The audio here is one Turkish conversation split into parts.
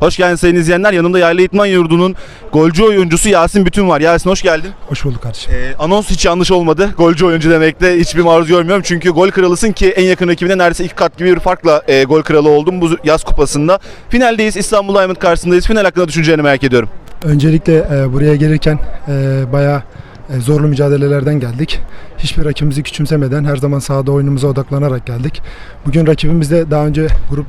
Hoş geldin sayın izleyenler. Yanımda Yayla İtman Yurdu'nun golcü oyuncusu Yasin Bütün var. Yasin hoş geldin. Hoş bulduk kardeşim. Ee, anons hiç yanlış olmadı. Golcü oyuncu demekte hiçbir maruz görmüyorum. Çünkü gol kralısın ki en yakın rakibine neredeyse iki kat gibi bir farkla e, gol kralı oldun bu yaz kupasında. Finaldeyiz. İstanbul Diamond karşısındayız. Final hakkında düşüncelerini merak ediyorum. Öncelikle e, buraya gelirken e, bayağı e, zorlu mücadelelerden geldik. Hiçbir rakibimizi küçümsemeden her zaman sahada oyunumuza odaklanarak geldik. Bugün rakibimizle daha önce grup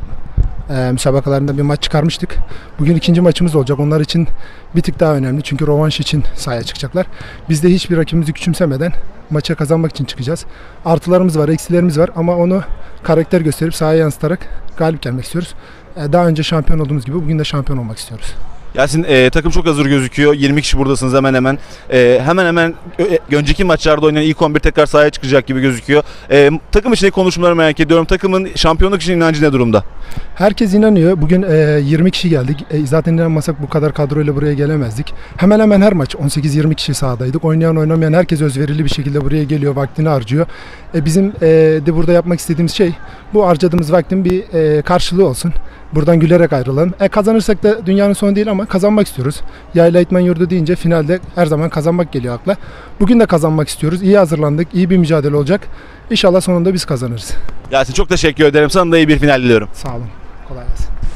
e, müsabakalarında bir maç çıkarmıştık. Bugün ikinci maçımız olacak. Onlar için bir tık daha önemli. Çünkü rövanş için sahaya çıkacaklar. Biz de hiçbir rakibimizi küçümsemeden maça kazanmak için çıkacağız. Artılarımız var, eksilerimiz var ama onu karakter gösterip sahaya yansıtarak galip gelmek istiyoruz. E, daha önce şampiyon olduğumuz gibi bugün de şampiyon olmak istiyoruz. Yasin e, takım çok hazır gözüküyor. 20 kişi buradasınız hemen hemen. E, hemen hemen ö- önceki maçlarda oynayan ilk 11 tekrar sahaya çıkacak gibi gözüküyor. E, takım içindeki konuşmaları merak ediyorum. Takımın şampiyonluk için inancı ne durumda? Herkes inanıyor. Bugün e, 20 kişi geldik. E, zaten inanmasak bu kadar kadroyla buraya gelemezdik. Hemen hemen her maç 18-20 kişi sahadaydık. Oynayan oynamayan herkes özverili bir şekilde buraya geliyor, vaktini harcıyor. E, bizim e, de burada yapmak istediğimiz şey bu harcadığımız vaktin bir e, karşılığı olsun. Buradan gülerek ayrılalım. E, kazanırsak da dünyanın sonu değil ama kazanmak istiyoruz. Yayla İtman Yurdu deyince finalde her zaman kazanmak geliyor akla. Bugün de kazanmak istiyoruz. İyi hazırlandık. iyi bir mücadele olacak. İnşallah sonunda biz kazanırız. Yasin çok teşekkür ederim. Sana da iyi bir final diliyorum. Sağ olun. Kolay gelsin.